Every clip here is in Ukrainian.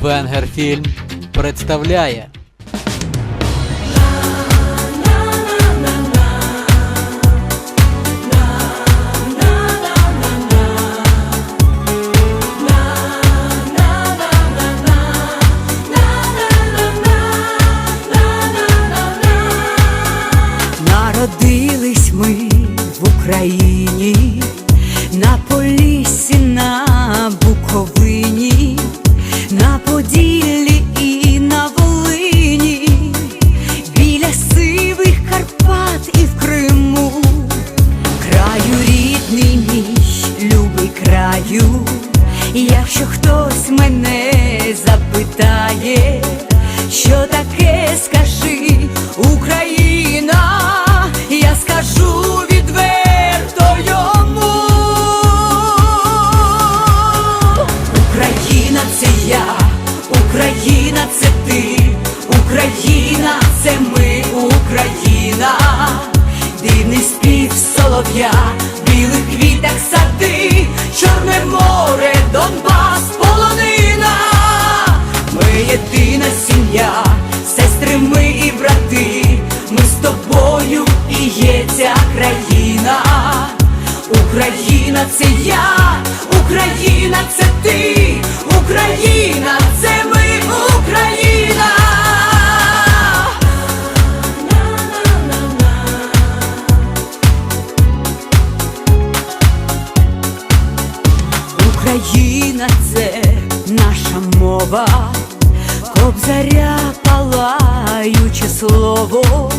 Венгерфільм представляє. заря палаюче слово.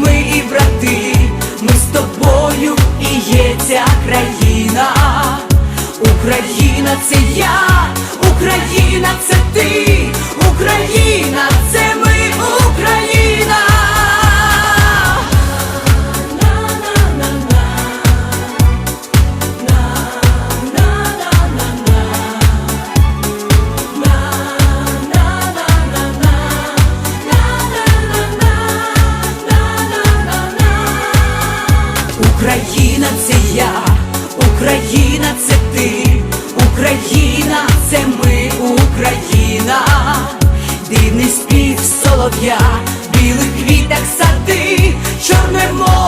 ми і брати, ми з тобою і є ця країна, Україна це я, Україна це ти, Україна це. я білих квітах сади, чорне море.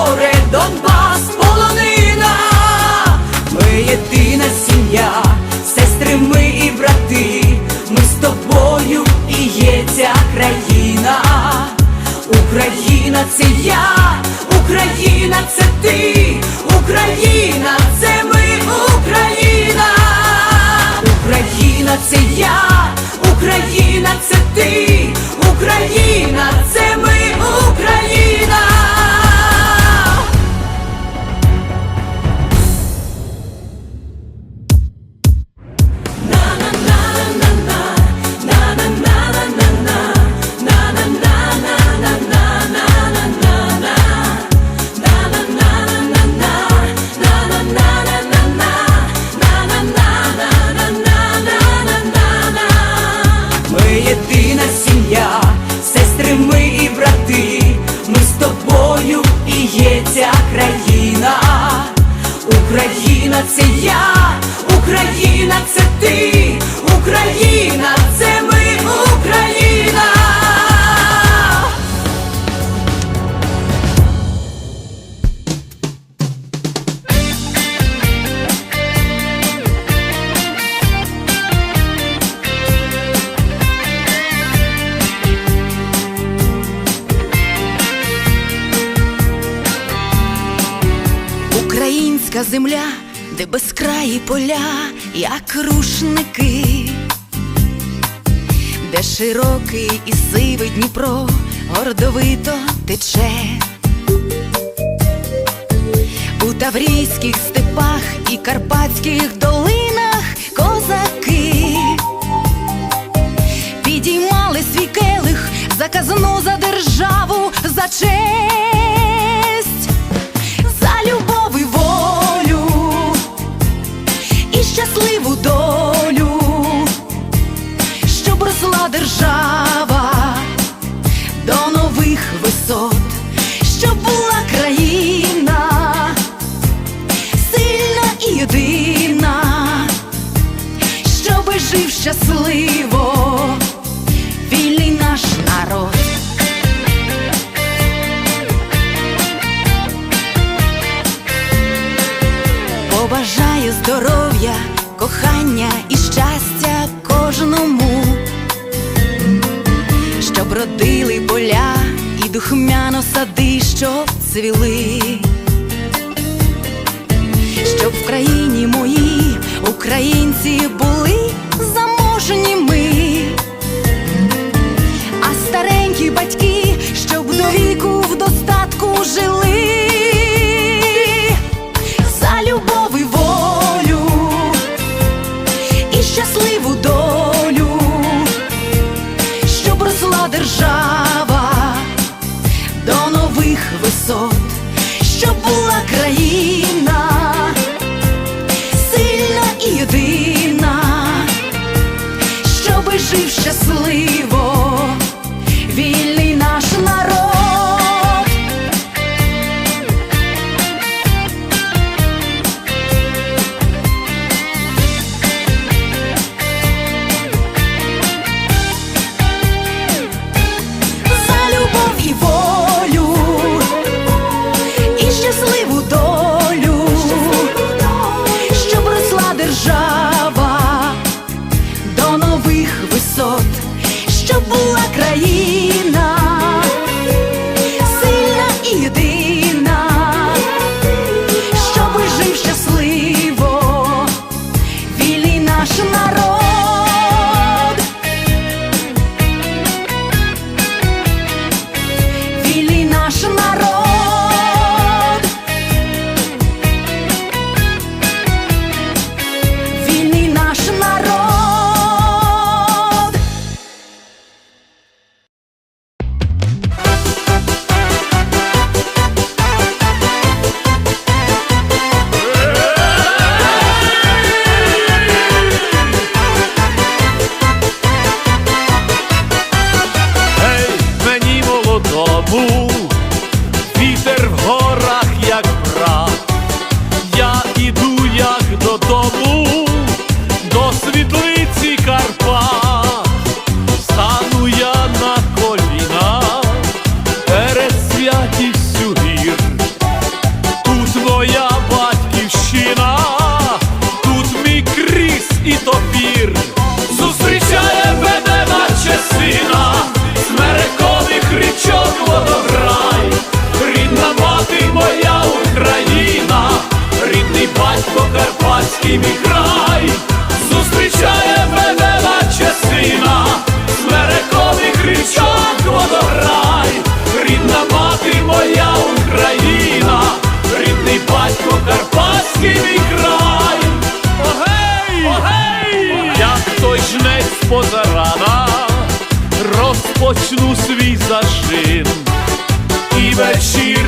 Україна це я, Україна, це ти, Україна, це ми, Україна. Українська земля де безкраї поля, як рушники, де широкий і сивий Дніпро гордовито тече. У таврійських степах і карпатських долинах козаки підіймали свій келих за за державу, за честь, щасливо, вільний наш народ. Побажаю здоров'я, кохання і щастя кожному, щоб родили поля і духмяно сади, щоб цвіли. Щоб в країні моїй українці були заможніми, а старенькі батьки, щоб до віку в достатку жили, за любов і волю. І щасливу щасливо, розпочну свій зашин, і вечірнім